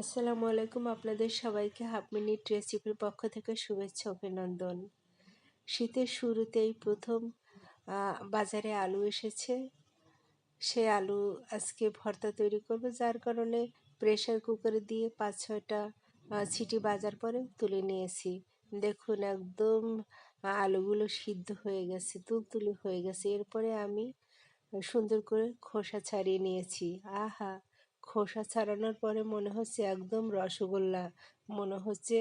আসসালামু আলাইকুম আপনাদের সবাইকে হাফ মিনিট রেসিপির পক্ষ থেকে শুভেচ্ছা, অভিনন্দন। শীতের শুরুতেই প্রথম বাজারে আলু এসেছে। সে আলু আজকে ভর্তা তৈরি করব, যার কারণে প্রেশার কুকারে দিয়ে পাঁচ, ছয়টা সিটি বাজার পরে তুলে নিয়েছি। দেখুন একদম আলুগুলো সিদ্ধ হয়ে গেছে, তুলতুলি হয়ে গেছে। এরপরে আমি সুন্দর করে খোসা ছাড়িয়ে নিয়েছি। আহা! খোসা ছাড়ানোর পরে মনে হচ্ছে একদম রসগোল্লা। মনে হচ্ছে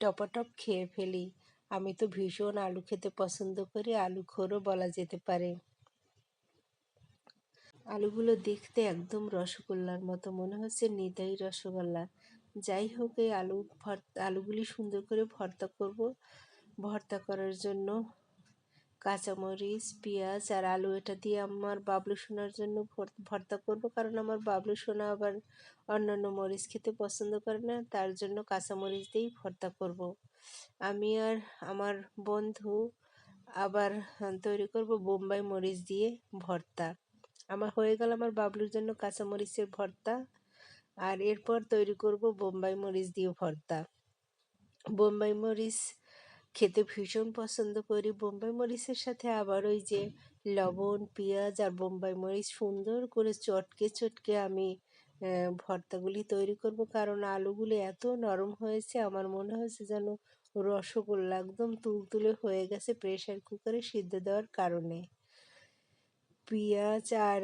টপাটপ খেয়ে ফেলি। আমি তো ভীষণ আলু খেতে পছন্দ করি, আলু খোরও বলা যেতে পারে। আলুগুলো দেখতে একদম রসগোল্লার মতো, মনে হচ্ছে নিতাই রসগোল্লা। যাই হোক, এই আলু ভর্তা আলুগুলি সুন্দর করে ভর্তা করব। ভর্তা করার জন্য কাঁচামরিচ, পেঁয়াজ আর আলু, এটা দিয়ে আমার বাবলু সোনার জন্য ভর্তা করব। কারণ আমার বাবলু সোনা আবার অন্যান্য মরিচ খেতে পছন্দ করে না, তার জন্য কাঁচামরিচ দিয়েই ভর্তা করব। আমি আর আমার বন্ধু আবার তৈরি করব বোম্বাই মরিচ দিয়ে ভর্তা। আমার হয়ে গেল আমার বাবলুর জন্য কাঁচামরিচের ভর্তা, আর এরপর তৈরি করব বোম্বাই মরিচ দিয়ে ভর্তা। বোম্বাই মরিচ খেতে ভীষণ পছন্দ করি। বোম্বাই মরিচের সাথে আবার ওই যে লবণ, পেঁয়াজ আর বোম্বাই মরিচ সুন্দর করে চটকে চটকে আমি ভর্তাগুলি তৈরি করব। কারণ আলুগুলি এত নরম হয়েছে, আমার মনে হয়েছে যেন রসগোল্লা একদম তুলতুলে হয়ে গেছে প্রেশার কুকারে সিদ্ধ দেওয়ার কারণে। পেঁয়াজ আর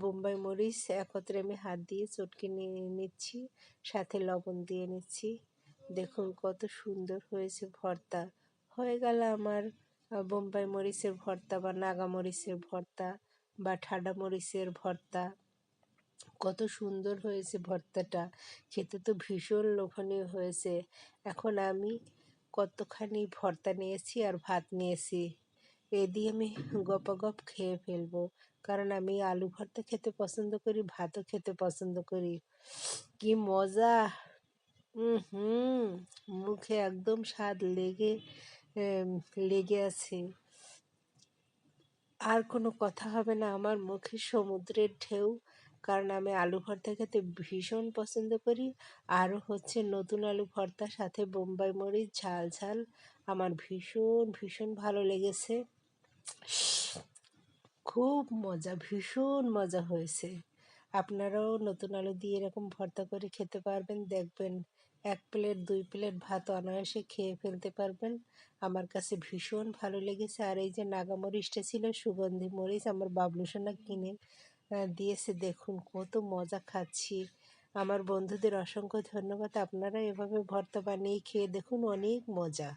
বোম্বাই মরিচ একত্রে আমি হাত দিয়ে চটকে নিয়ে নিচ্ছি, সাথে লবণ দিয়ে নিচ্ছি। দেখুন কত সুন্দর হয়েছে ভর্তা। হয়ে গেল আমার বোম্বাই মরিচের ভর্তা বা নাগা মরিচের ভর্তা বা ঠাডা মরিচের ভর্তা। কত সুন্দর হয়েছে ভর্তাটা, খেতে তো ভীষণ লোভনীয় হয়েছে। এখন আমি কতখানি ভর্তা নিয়েছি আর ভাত নিয়েছি, এ দিয়ে আমি গপাগপ খেয়ে ফেলব। কারণ আমি আলু ভর্তা খেতে পছন্দ করি, ভাতও খেতে পছন্দ করি। কি মজা! হুম, মুখে একদম স্বাদ লেগে লেগে আছে। আর কোনো কথা হবে না আমার মুখে সমুদ্রের ঢেউ, কারণ আমি আলু ভর্তা খেতে ভীষণ পছন্দ করি। আরও হচ্ছে নতুন আলু ভর্তা সাথে বোম্বাই মরিচ ঝাল ঝাল আমার ভীষণ ভীষণ ভালো লেগেছে। খুব মজা, ভীষণ মজা হয়েছে। আপনারাও নতুন আলু দিয়ে এরকম ভর্তা করে খেতে পারবেন, দেখবেন এক প্লেট, দুই প্লেট ভাত অনায়াসে খেয়ে ফেলতে পারবেন। আমার কাছে ভীষণ ভালো লেগেছে। আর এই যে নাগামরিচটা ছিল, সুগন্ধি মরিচ, আমার বাবলু সোনা কিনে দিয়েছে। দেখুন, কত মজা খাচ্ছি। আমার বন্ধুদের অসংখ্য ধন্যবাদ। আপনারা এভাবে ভর্তা বানিয়ে খেয়ে দেখুন, অনেক মজা।